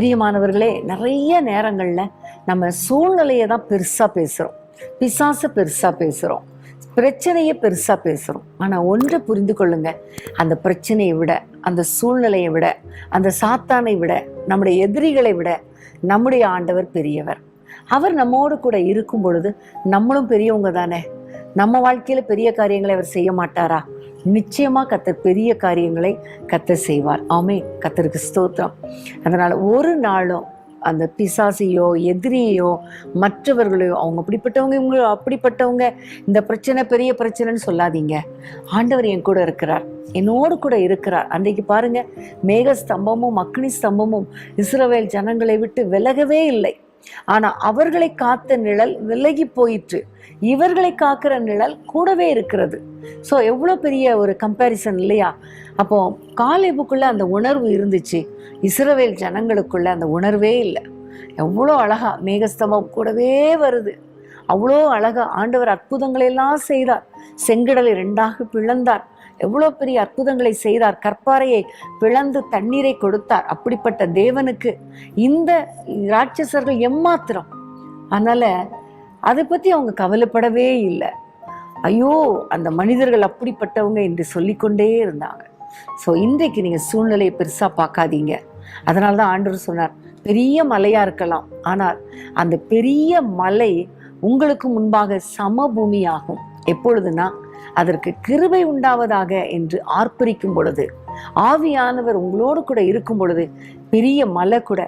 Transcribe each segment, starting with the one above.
பிரியமானவர்களே நிறைய நேரங்களில் நம்ம சூழ்நிலையை தான் பெருசாக பேசுகிறோம் பிசாசை பெருசாக பேசுகிறோம் பிரச்சனையை பெருசாக பேசுகிறோம் ஆனால் ஒன்றை புரிந்து கொள்ளுங்க. அந்த பிரச்சனையை விட அந்த சூழ்நிலையை விட அந்த சாத்தானை விட நம்முடைய எதிரிகளை விட நம்முடைய ஆண்டவர் பெரியவர். அவர் நம்மோடு கூட இருக்கும் பொழுது நம்மளும் பெரியவங்க தானே? நம்ம வாழ்க்கையில பெரிய காரியங்களை அவர் செய்ய மாட்டாரா? நிச்சயமாக கத்தர் பெரிய காரியங்களை கத்தர் செய்வார். ஆமே கத்தருக்கு ஸ்தோத்திரம். அதனால் ஒரு நாளும் அந்த பிசாசியோ எதிரியோ மற்றவர்களையோ அவங்க அப்படிப்பட்டவங்க இவங்க அப்படிப்பட்டவங்க இந்த பிரச்சனை பெரிய பிரச்சனைன்னு சொல்லாதீங்க. ஆண்டவர் என் கூட இருக்கிறார். என்னோடு கூட இருக்கிறார். அன்றைக்கு பாருங்க மேக ஸ்தம்பமும் அக்னி ஸ்தம்பமும் இஸ்ரவேல் ஜனங்களை விட்டு விலகவே இல்லை. ஆனால் அவர்களை காத்த நிழல் விலகி போயிற்று. இவர்களை காக்கிற நிழல் கூடவே இருக்கிறது. ஸோ எவ்வளோ பெரிய ஒரு கம்பேரிசன் இல்லையா? அப்போ காலேபுக்குள்ளே அந்த உணர்வு இருந்துச்சு. இஸ்ரவேல் ஜனங்களுக்குள்ள அந்த உணர்வே இல்லை. எவ்வளோ அழகா மேகஸ்தம்பம் கூடவே வருது. அவ்வளோ அழகா ஆண்டவர் அற்புதங்களை எல்லாம் செய்தார். செங்கடலை ரெண்டாக பிளந்தார். எவ்வளோ பெரிய அற்புதங்களை செய்தார். கற்பாறையை பிளந்து தண்ணீரை கொடுத்தார். அப்படிப்பட்ட தேவனுக்கு இந்த ராட்சசர்கள் எம்மாத்திரம்? அதனால் அதை பற்றி அவங்க கவலைப்படவே இல்லை. ஐயோ அந்த மனிதர்கள் அப்படிப்பட்டவங்க என்று சொல்லிக்கொண்டே இருந்தாங்க. ஸோ இன்றைக்கு நீங்கள் சூழ்நிலையை பெருசாக பார்க்காதீங்க. அதனால தான் ஆண்டவர் சொன்னார் பெரிய மலையாக இருக்கலாம். ஆனால் அந்த பெரிய மலை உங்களுக்கு முன்பாக சமபூமியாகும். எப்பொழுதுனா அதற்கு கிருபை உண்டாவதாக என்று ஆர்ப்பரிக்கும் பொழுது ஆவியானவர் உங்களோடு கூட இருக்கும் பொழுது பெரிய மலை கூட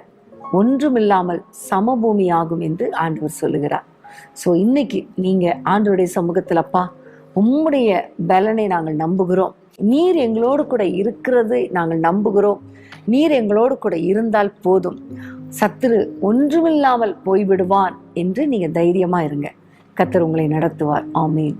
ஒன்றுமில்லாமல் சமபூமி ஆகும் என்று ஆண்டவர் சொல்லுகிறார். ஸோ இன்னைக்கு நீங்கள் ஆண்டவருடைய சமூகத்தில் அப்பா உம்முடைய பலனை நாங்கள் நம்புகிறோம். நீர் எங்களோடு கூட இருக்கிறது நாங்கள் நம்புகிறோம். நீர் எங்களோடு கூட இருந்தால் போதும். சத்துரு ஒன்றுமில்லாமல் போய்விடுவான் என்று நீங்கள் தைரியமா இருங்க. கத்தர் உங்களை நடத்துவார். ஆமீன்.